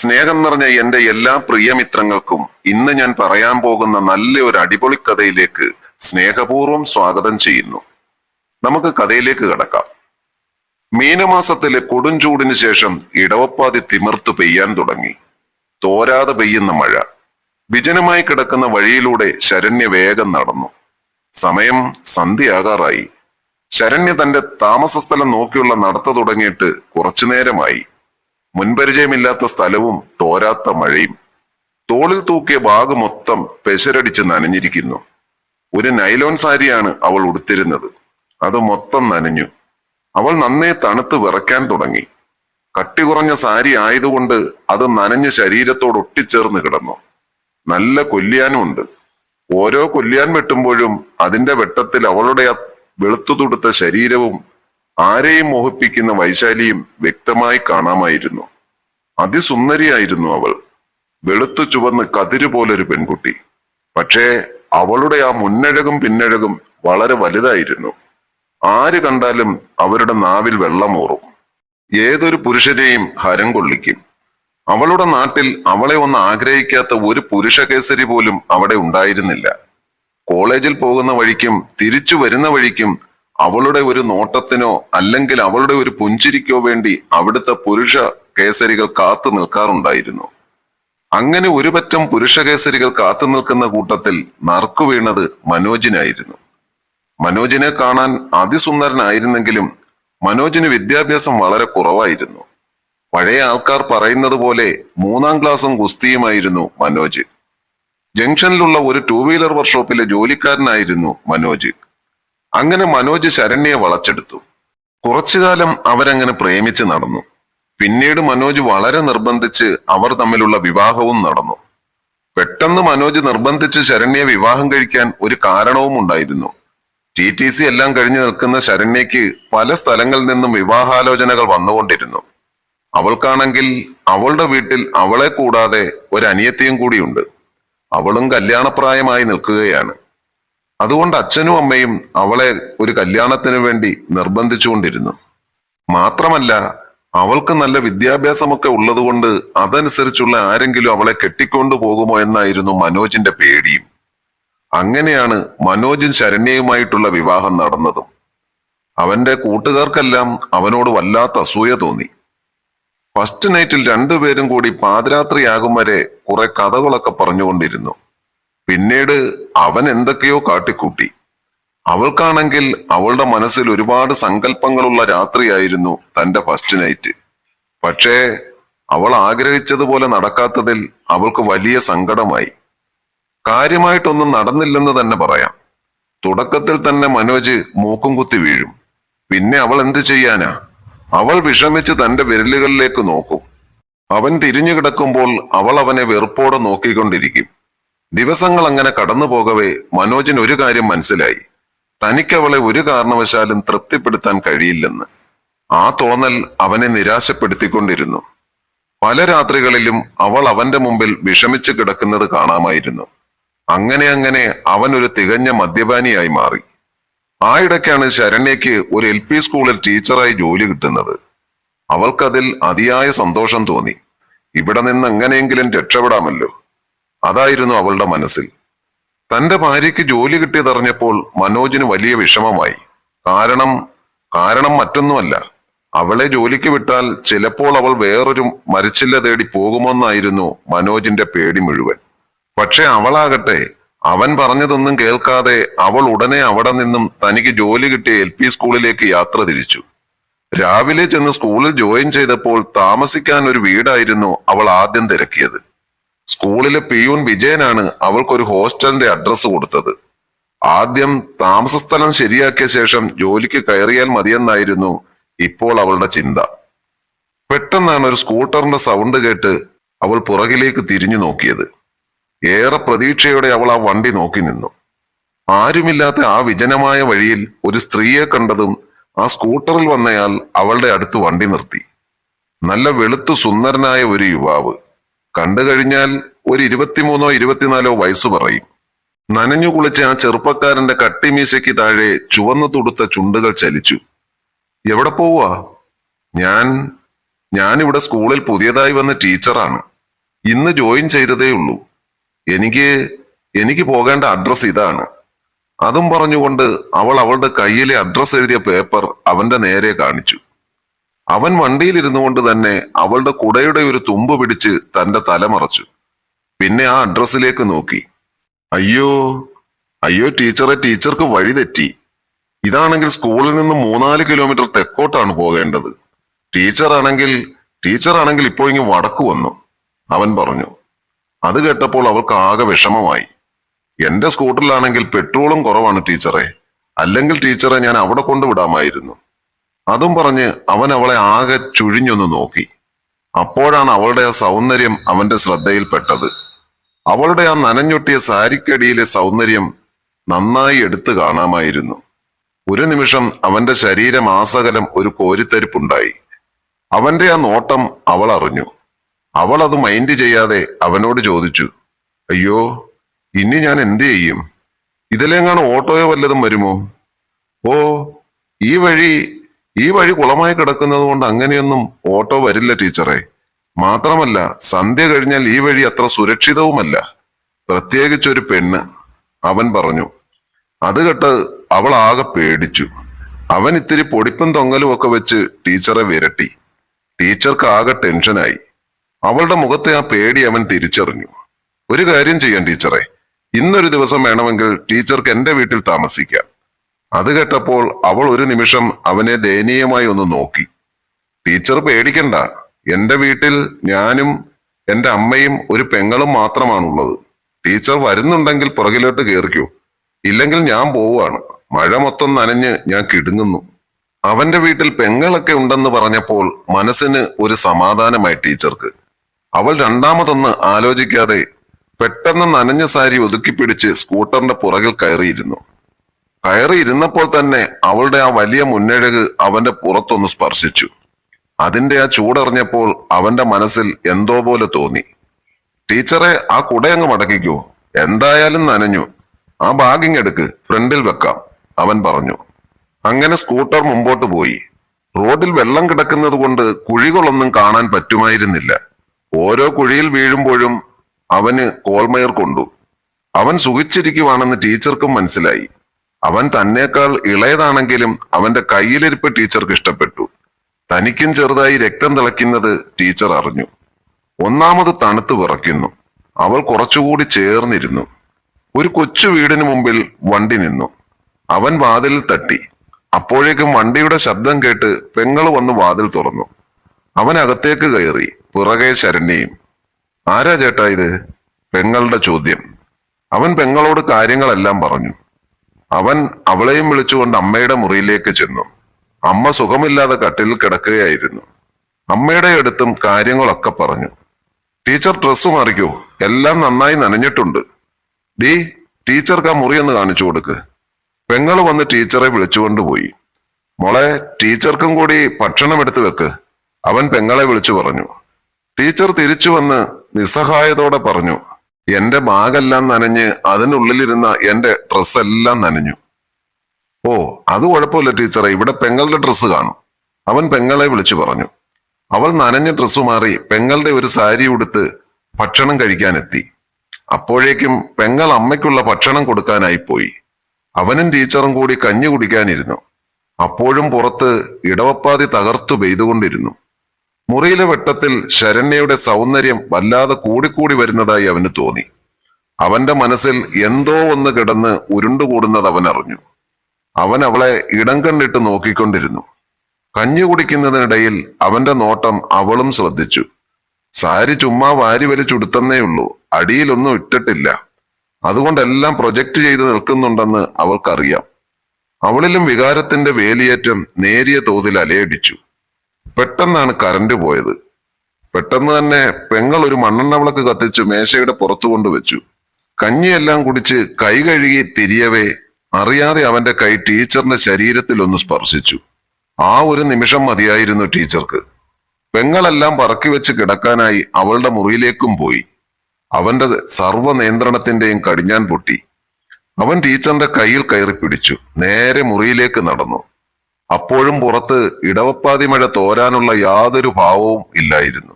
സ്നേഹം നിറഞ്ഞ എന്റെ എല്ലാ പ്രിയമിത്രങ്ങൾക്കും ഇന്ന് ഞാൻ പറയാൻ പോകുന്ന നല്ല ഒരു അടിപൊളി കഥയിലേക്ക് സ്നേഹപൂർവം സ്വാഗതം ചെയ്യുന്നു. നമുക്ക് കഥയിലേക്ക് കടക്കാം. മീനമാസത്തിലെ കൊടും കൊടുംചൂടിന് ശേഷം ഇടവപ്പാതി തിമിർത്തു പെയ്യാൻ തുടങ്ങി. തോരാതെ പെയ്യുന്ന മഴ. വിജനമായി കിടക്കുന്ന വഴിയിലൂടെ ശരണ്യ വേഗം നടന്നു. സമയം സന്ധ്യയാകാറായി. ശരണ്യ തന്റെ താമസസ്ഥലം നോക്കിയുള്ള നടത്ത തുടങ്ങിയിട്ട് കുറച്ചു നേരമായി മുൻപരിചയമില്ലാത്ത സ്ഥലവും തോരാത്ത മഴയും. തോളിൽ തൂക്കിയ ബാഗ് മൊത്തം പെശരടിച്ച് നനഞ്ഞിരിക്കുന്നു. ഒരു നൈലോൺ സാരിയാണ് അവൾ ഉടുത്തിരുന്നത്. അത് മൊത്തം നനഞ്ഞു. അവൾ നന്നേ തണുത്ത് വിറയ്ക്കാൻ തുടങ്ങി. കട്ടി കുറഞ്ഞ സാരി ആയതുകൊണ്ട് അത് നനഞ്ഞ് ശരീരത്തോട് ഒട്ടിച്ചേർന്ന് കിടന്നു. നല്ല കൊല്ലിയാനുമുണ്ട് ഓരോ കൊല്ലിയാൻ വെട്ടുമ്പോഴും അതിന്റെ വെട്ടത്തിൽ അവളുടെ ആ വെളുത്തു തുടുത്ത ശരീരവും ആരെയും മോഹിപ്പിക്കുന്ന വൈശാലിയും വ്യക്തമായി കാണാമായിരുന്നു. അതിസുന്ദരിയായിരുന്നു അവൾ. വെളുത്തു ചുവന്ന് കതിര് പോലൊരു പെൺകുട്ടി. പക്ഷേ അവളുടെ ആ മുന്നഴകും പിന്നഴകും വളരെ വലുതായിരുന്നു. ആര് കണ്ടാലും അവരുടെ നാവിൽ വെള്ളമൂറും. ഏതൊരു പുരുഷനെയും ഹരം കൊള്ളിക്കും. അവളുടെ നാട്ടിൽ അവളെ ഒന്ന് ആഗ്രഹിക്കാത്ത ഒരു പുരുഷകേസരി പോലും അവിടെ ഉണ്ടായിരുന്നില്ല. കോളേജിൽ പോകുന്ന വഴിക്കും തിരിച്ചു വരുന്ന വഴിക്കും അവളുടെ ഒരു നോട്ടത്തിനോ അല്ലെങ്കിൽ അവളുടെ ഒരു പുഞ്ചിരിക്കോ വേണ്ടി അവിടുത്തെ പുരുഷ കേസരികൾ കാത്തു നിൽക്കാറുണ്ടായിരുന്നു. അങ്ങനെ ഒരു പറ്റം പുരുഷ കേസരികൾ കാത്തു നിൽക്കുന്ന കൂട്ടത്തിൽ നറുക്കു വീണത് മനോജിനായിരുന്നു. മനോജിനെ കാണാൻ അതിസുന്ദരനായിരുന്നെങ്കിലും മനോജിന് വിദ്യാഭ്യാസം വളരെ കുറവായിരുന്നു. പഴയ ആൾക്കാർ പറയുന്നത് പോലെ മൂന്നാം ക്ലാസ്സും ഗുസ്തിയുമായിരുന്നു മനോജ്. ജംഗ്ഷനിലുള്ള ഒരു ടൂ വീലർ വർക്ക്ഷോപ്പിലെ ജോലിക്കാരനായിരുന്നു മനോജ്. അങ്ങനെ മനോജ് ശരണ്യെ വളച്ചെടുത്തു. കുറച്ചുകാലം അവരങ്ങനെ പ്രേമിച്ച് നടന്നു. പിന്നീട് മനോജ് വളരെ നിർബന്ധിച്ച് അവർ തമ്മിലുള്ള വിവാഹവും നടന്നു. പെട്ടെന്ന് മനോജ് നിർബന്ധിച്ച് ശരണ്യെ വിവാഹം കഴിക്കാൻ ഒരു കാരണവും ഉണ്ടായിരുന്നു. ടി ടി സി എല്ലാം കഴിഞ്ഞു നിൽക്കുന്ന ശരണ്യയ്ക്ക് പല സ്ഥലങ്ങളിൽ നിന്നും വിവാഹാലോചനകൾ വന്നുകൊണ്ടിരുന്നു. അവൾക്കാണെങ്കിൽ അവളുടെ വീട്ടിൽ അവളെ കൂടാതെ ഒരു അനിയത്തിയും കൂടിയുണ്ട്. അവളും കല്യാണപ്രായമായി നിൽക്കുകയാണ്. അതുകൊണ്ട് അച്ഛനും അമ്മയും അവളെ ഒരു കല്യാണത്തിന് വേണ്ടി നിർബന്ധിച്ചുകൊണ്ടിരുന്നു. മാത്രമല്ല അവൾക്ക് നല്ല വിദ്യാഭ്യാസമൊക്കെ ഉള്ളതുകൊണ്ട് അതനുസരിച്ചുള്ള ആരെങ്കിലും അവളെ കെട്ടിക്കൊണ്ടു പോകുമോ എന്നായിരുന്നു മനോജിന്റെ പേടിയും. അങ്ങനെയാണ് മനോജും ശരണ്യയുമായിട്ടുള്ള വിവാഹം നടന്നതും. അവന്റെ കൂട്ടുകാർക്കെല്ലാം അവനോട് വല്ലാത്ത അസൂയ തോന്നി. ഫസ്റ്റ് നൈറ്റിൽ രണ്ടുപേരും കൂടി പാതിരാത്രിയാകും വരെ കുറെ കഥകളൊക്കെ പറഞ്ഞുകൊണ്ടിരുന്നു. പിന്നീട് അവൻ എന്തൊക്കെയോ കാട്ടിക്കൂട്ടി. അവൾക്കാണെങ്കിൽ അവളുടെ മനസ്സിൽ ഒരുപാട് സങ്കല്പങ്ങളുള്ള രാത്രിയായിരുന്നു തന്റെ ഫസ്റ്റ് നൈറ്റ് പക്ഷേ അവൾ ആഗ്രഹിച്ചതുപോലെ നടക്കാത്തതിൽ അവൾക്ക് വലിയ സങ്കടമായി. കാര്യമായിട്ടൊന്നും നടന്നില്ലെന്ന് തന്നെ പറയാം. തുടക്കത്തിൽ തന്നെ മനോജ് മൂക്കും കുത്തി വീഴും. പിന്നെ അവൾ എന്ത് ചെയ്യാനാ? അവൾ വിഷമിച്ച് തന്റെ വിരലുകളിലേക്ക് നോക്കും. അവൻ തിരിഞ്ഞു കിടക്കുമ്പോൾ അവൾ അവനെ വെറുപ്പോടെ നോക്കിക്കൊണ്ടിരിക്കും. ദിവസങ്ങൾ അങ്ങനെ കടന്നു പോകവേ മനോജിന് ഒരു കാര്യം മനസ്സിലായി. തനിക്കവളെ ഒരു കാരണവശാലും തൃപ്തിപ്പെടുത്താൻ കഴിയില്ലെന്ന്. ആ തോന്നൽ അവനെ നിരാശപ്പെടുത്തിക്കൊണ്ടിരുന്നു. പല രാത്രികളിലും അവൾ അവന്റെ മുമ്പിൽ വിഷമിച്ചു കിടക്കുന്നത് കാണാമായിരുന്നു. അങ്ങനെ അങ്ങനെ അവൻ ഒരു തികഞ്ഞ മദ്യപാനിയായി മാറി. ആ ഇടയ്ക്കാണ് ശരണ്യയ്ക്ക് ഒരു എൽ പി സ്കൂളിൽ ടീച്ചറായി ജോലി കിട്ടുന്നത്. അവൾക്കതിൽ അതിയായ സന്തോഷം തോന്നി. ഇവിടെ നിന്ന് എങ്ങനെയെങ്കിലും രക്ഷപ്പെടാമല്ലോ. അതായിരുന്നു അവളുടെ മനസ്സിൽ. തന്റെ ഭാര്യയ്ക്ക് ജോലി കിട്ടിയതറിഞ്ഞപ്പോൾ മനോജിന് വലിയ വിഷമമായി. കാരണം കാരണം മറ്റൊന്നുമല്ല. അവളെ ജോലിക്ക് വിട്ടാൽ ചിലപ്പോൾ അവൾ വേറൊരു മരിച്ചില്ല തേടി പോകുമെന്നായിരുന്നു മനോജിന്റെ പേടി മുഴുവൻ. പക്ഷെ അവളാകട്ടെ അവൻ പറഞ്ഞതൊന്നും കേൾക്കാതെ അവൾ ഉടനെ അവിടെ നിന്നും തനിക്ക് ജോലി കിട്ടിയ എൽ പി സ്കൂളിലേക്ക് യാത്ര തിരിച്ചു. രാവിലെ ചെന്ന് സ്കൂളിൽ ജോയിൻ ചെയ്തപ്പോൾ താമസിക്കാൻ ഒരു വീടായിരുന്നു അവൾ ആദ്യം തിരക്കിയത്. സ്കൂളിലെ പിയൂൺ വിജയനാണ് അവൾക്കൊരു ഹോസ്റ്റലിന്റെ അഡ്രസ്സ് കൊടുത്തത്. ആദ്യം താമസസ്ഥലം ശരിയാക്കിയ ശേഷം ജോലിക്ക് കയറിയാൽ മതിയെന്നായിരുന്നു ഇപ്പോൾ അവളുടെ ചിന്ത. പെട്ടെന്നാണ് ഒരു സ്കൂട്ടറിന്റെ സൗണ്ട് കേട്ട് അവൾ പുറകിലേക്ക് തിരിഞ്ഞു നോക്കിയത്. ഏറെ പ്രതീക്ഷയോടെ അവൾ ആ വണ്ടി നോക്കി നിന്നു. ആരുമില്ലാത്ത ആ വിജനമായ വഴിയിൽ ഒരു സ്ത്രീയെ കണ്ടതും ആ സ്കൂട്ടറിൽ വന്നയാൾ അവളുടെ അടുത്ത് വണ്ടി നിർത്തി. നല്ല വെളുത്തു സുന്ദരനായ ഒരു യുവാവ്. കണ്ടു കഴിഞ്ഞാൽ ഒരു ഇരുപത്തിമൂന്നോ ഇരുപത്തിനാലോ വയസ്സ് പറയും. നനഞ്ഞു കുളിച്ച ആ ചെറുപ്പക്കാരന്റെ കട്ടിമീശയ്ക്ക് താഴെ ചുവന്നു തുടുത്ത ചുണ്ടുകൾ ചലിച്ചു. എവിടെ പോവാ? ഞാൻ ഞാനിവിടെ സ്കൂളിൽ പുതിയതായി വന്ന ടീച്ചറാണ്. ഇന്ന് ജോയിൻ ചെയ്തതേ ഉള്ളൂ. എനിക്ക് എനിക്ക് പോകേണ്ട അഡ്രസ് ഇതാണ്. അതും പറഞ്ഞുകൊണ്ട് അവൾ അവളുടെ കയ്യിലെ അഡ്രസ് എഴുതിയ പേപ്പർ അവന്റെ നേരെ കാണിച്ചു. അവൻ വണ്ടിയിലിരുന്നു കൊണ്ട് തന്നെ അവളുടെ കുടയുടെ ഒരു തുമ്പ് പിടിച്ച് തന്റെ തല മറച്ചു. പിന്നെ ആ അഡ്രസ്സിലേക്ക് നോക്കി. അയ്യോ അയ്യോ ടീച്ചറെ ടീച്ചർക്ക് വഴി തെറ്റി. ഇതാണെങ്കിൽ സ്കൂളിൽ നിന്ന് മൂന്നാൽ കിലോമീറ്റർ തെക്കോട്ടാണ് പോകേണ്ടത്. ടീച്ചറാണെങ്കിൽ ടീച്ചറാണെങ്കിൽ ഇപ്പോൾ ഇങ്ങ് വടക്കു വന്നു അവൻ പറഞ്ഞു. അത് കേട്ടപ്പോൾ അവൾക്ക് ആകെ വിഷമമായി. എന്റെ സ്കൂട്ടറിലാണെങ്കിൽ പെട്രോളും കുറവാണ് ടീച്ചറെ. അല്ലെങ്കിൽ ടീച്ചറെ ഞാൻ അവിടെ കൊണ്ടുവിടാമായിരുന്നു അതും പറഞ്ഞ് അവൻ അവളെ ആകെ ചുഴിഞ്ഞൊന്ന് നോക്കി. അപ്പോഴാണ് അവളുടെ ആ സൗന്ദര്യം അവന്റെ ശ്രദ്ധയിൽപ്പെട്ടത്. അവളുടെ ആ നനഞ്ഞൊട്ടിയ സാരിക്കടിയിലെ സൗന്ദര്യം നന്നായി എടുത്തു കാണാമായിരുന്നു. ഒരു നിമിഷം അവന്റെ ശരീരം ആസകലം ഒരു കോരിത്തരിപ്പുണ്ടായി. അവന്റെ ആ നോട്ടം അവൾ അറിഞ്ഞു. അവൾ അത് മൈൻഡ് ചെയ്യാതെ അവനോട് ചോദിച്ചു അയ്യോ ഇനി ഞാൻ എന്ത് ചെയ്യും? ഇതിലെങ്ങാണ് ഓട്ടോയോ വല്ലതും വരുമോ? ഓ ഈ വഴി ഈ വഴി കുളമായി കിടക്കുന്നത് കൊണ്ട് അങ്ങനെയൊന്നും ഓട്ടോ വരില്ല ടീച്ചറെ. മാത്രമല്ല സന്ധ്യ കഴിഞ്ഞാൽ ഈ വഴി അത്ര സുരക്ഷിതവുമല്ല. പ്രത്യേകിച്ചൊരു പെണ്ണ്. അവൻ പറഞ്ഞു അത് കേട്ട് അവൾ ആകെ പേടിച്ചു. അവൻ ഇത്തിരി പൊടിപ്പും തൊങ്ങലും ഒക്കെ വെച്ച് ടീച്ചറെ വിരട്ടി. ടീച്ചർക്ക് ആകെ ടെൻഷനായി. അവളുടെ മുഖത്തെ ആ പേടി അവൻ തിരിച്ചറിഞ്ഞു. ഒരു കാര്യം ചെയ്യാം ടീച്ചറെ. ഇന്നൊരു ദിവസം വേണമെങ്കിൽ ടീച്ചർക്ക് എന്റെ വീട്ടിൽ താമസിക്കാം. അത് കേട്ടപ്പോൾ അവൾ ഒരു നിമിഷം അവനെ ദയനീയമായി ഒന്ന് നോക്കി. ടീച്ചർ പേടിക്കണ്ട. എന്റെ വീട്ടിൽ ഞാനും എന്റെ അമ്മയും ഒരു പെങ്ങളും മാത്രമാണുള്ളത്. ടീച്ചർ വരുന്നുണ്ടെങ്കിൽ പുറകിലോട്ട് കയറിക്കൂ ഇല്ലെങ്കിൽ ഞാൻ പോവുകയാണ്. മഴ മൊത്തം നനഞ്ഞ് ഞാൻ കിടുങ്ങുന്നു. അവന്റെ വീട്ടിൽ പെങ്ങളൊക്കെ ഉണ്ടെന്ന് പറഞ്ഞപ്പോൾ മനസ്സിന് ഒരു സമാധാനമായി ടീച്ചർക്ക്. അവൾ രണ്ടാമതൊന്ന് ആലോചിക്കാതെ പെട്ടെന്ന് നനഞ്ഞ സാരി ഒതുക്കിപ്പിടിച്ച് സ്കൂട്ടറിന്റെ പുറകിൽ കയറിയിരുന്നു. കയറി ഇരുന്നപ്പോൾ തന്നെ അവളുടെ ആ വലിയ മുന്നഴക് അവന്റെ പുറത്തൊന്ന് സ്പർശിച്ചു. അതിന്റെ ആ ചൂടറിഞ്ഞപ്പോൾ അവന്റെ മനസ്സിൽ എന്തോ പോലെ തോന്നി. ടീച്ചറെ ആ കുടയങ്ങ് മടക്കിക്കോ. എന്തായാലും നനഞ്ഞു. ആ ബാഗിങ് എടുക്ക്. ഫ്രണ്ടിൽ വെക്കാം അവൻ പറഞ്ഞു. അങ്ങനെ സ്കൂട്ടർ മുമ്പോട്ട് പോയി. റോഡിൽ വെള്ളം കിടക്കുന്നത് കൊണ്ട് കുഴികളൊന്നും കാണാൻ പറ്റുമായിരുന്നില്ല. ഓരോ കുഴിയിൽ വീഴുമ്പോഴും അവന് കോൾമയർ കൊണ്ടു. അവൻ സുഖിച്ചിരിക്കുവാണെന്ന് ടീച്ചർക്കും മനസ്സിലായി. അവൻ തന്നേക്കാൾ ഇളയതാണെങ്കിലും അവന്റെ കയ്യിലിരിപ്പ് ടീച്ചർക്ക് ഇഷ്ടപ്പെട്ടു. തനിക്കും ചെറുതായി രക്തം തിളയ്ക്കുന്നത് ടീച്ചർ അറിഞ്ഞു. ഒന്നാമത് തണുത്തു വിറയ്ക്കുന്നു. അവൾ കുറച്ചുകൂടി ചേർന്നിരുന്നു. ഒരു കൊച്ചു വീടിന് മുമ്പിൽ വണ്ടി നിന്നു. അവൻ വാതിലിൽ തട്ടി. അപ്പോഴേക്കും വണ്ടിയുടെ ശബ്ദം കേട്ട് പെങ്ങൾ വന്ന് വാതിൽ തുറന്നു. അവൻ അകത്തേക്ക് കയറി പിറകെ ശരണ്യയും. ആരാ ചേട്ടാ ഇത്? പെങ്ങളുടെ ചോദ്യം. അവൻ പെങ്ങളോട് കാര്യങ്ങളെല്ലാം പറഞ്ഞു. അവൻ അവളെയും വിളിച്ചുകൊണ്ട് അമ്മയുടെ മുറിയിലേക്ക് ചെന്നു. അമ്മ സുഖമില്ലാതെ കട്ടിലിൽ കിടക്കുകയായിരുന്നു. അമ്മയുടെ അടുത്തും കാര്യങ്ങളൊക്കെ പറഞ്ഞു. Teacher dress Marico. എല്ലാം നന്നായി നനഞ്ഞിട്ടുണ്ട്. ഡീ ടീച്ചർക്ക് ആ മുറി ഒന്ന് കാണിച്ചു കൊടുക്ക്. പെങ്ങൾ വന്ന് ടീച്ചറെ വിളിച്ചുകൊണ്ട് പോയി. മോളെ ടീച്ചർക്കും കൂടി ഭക്ഷണം എടുത്തു വെക്ക്. അവൻ പെങ്ങളെ വിളിച്ചു പറഞ്ഞു. ടീച്ചർ തിരിച്ചു വന്ന് നിസ്സഹായതോടെ പറഞ്ഞു. എന്റെ ബാഗെല്ലാം നനഞ്ഞ് അതിനുള്ളിലിരുന്ന എന്റെ ഡ്രസ്സെല്ലാം നനഞ്ഞു. ഓ അത് കുഴപ്പമില്ല ടീച്ചറെ. ഇവിടെ പെങ്ങളുടെ ഡ്രസ്സ് കാണും. അവൻ പെങ്ങളെ വിളിച്ചു പറഞ്ഞു. അവൾ നനഞ്ഞ ഡ്രസ്സ് മാറി പെങ്ങളുടെ ഒരു സാരി ഉടുത്ത് ഭക്ഷണം കഴിക്കാനെത്തി. അപ്പോഴേക്കും പെങ്ങൾ അമ്മയ്ക്കുള്ള ഭക്ഷണം കൊടുക്കാനായി പോയി. അവനും ടീച്ചറും കൂടി കഞ്ഞി കുടിക്കാനിരുന്നു. അപ്പോഴും പുറത്ത് ഇടവപ്പാതി തകർത്തു പെയ്തുകൊണ്ടിരുന്നു. മുറിയിലെ വെട്ടത്തിൽ ശരണ്യയുടെ സൗന്ദര്യം വല്ലാതെ കൂടിക്കൂടി വരുന്നതായി അവന് തോന്നി. അവന്റെ മനസ്സിൽ എന്തോ ഒന്ന് കിടന്ന് ഉരുണ്ടുകൂടുന്നത് അവൻ അറിഞ്ഞു അവൻ അവളെ ഇടം കണ്ടിട്ട് നോക്കിക്കൊണ്ടിരുന്നു. കഞ്ഞി കുടിക്കുന്നതിനിടയിൽ അവന്റെ നോട്ടം അവളും ശ്രദ്ധിച്ചു. സാരി ചുമ്മാ വാരി വലിച്ചുടുത്തന്നേ ഉള്ളൂ അടിയിലൊന്നും ഇട്ടിട്ടില്ല. അതുകൊണ്ടെല്ലാം പ്രൊജക്റ്റ് ചെയ്ത് നിൽക്കുന്നുണ്ടെന്ന് അവൾക്കറിയാം. അവളിലും വികാരത്തിന്റെ വേലിയേറ്റം നേരിയ തോതിൽ അലയടിച്ചു. പെട്ടെന്നാണ് കറണ്ട് പോയത്. പെട്ടെന്ന് തന്നെ പെങ്ങൾ ഒരു മണ്ണെണ്ണ വിളക്ക് കത്തിച്ചു മേശയുടെ പുറത്തു കൊണ്ടുവച്ചു കഞ്ഞിയെല്ലാം കുടിച്ച് കൈ കഴുകി തിരിയവേ അറിയാതെ അവന്റെ കൈ ടീച്ചറിന്റെ ശരീരത്തിൽ ഒന്ന് സ്പർശിച്ചു. ആ ഒരു നിമിഷം മതിയായിരുന്നു ടീച്ചർക്ക്. പെങ്ങളെല്ലാം പറക്കി വെച്ച് കിടക്കാനായി അവളുടെ മുറിയിലേക്കും പോയി. അവന്റെ സർവ നിയന്ത്രണത്തിന്റെയും കടിഞ്ഞാൻ പൊട്ടി. അവൻ ടീച്ചറിന്റെ കയ്യിൽ കയറി പിടിച്ചു. നേരെ മുറിയിലേക്ക് നടന്നു. അപ്പോഴും പുറത്ത് ഇടവപ്പാതി മഴ തോരാനുള്ള യാതൊരു ഭാവവും ഇല്ലായിരുന്നു.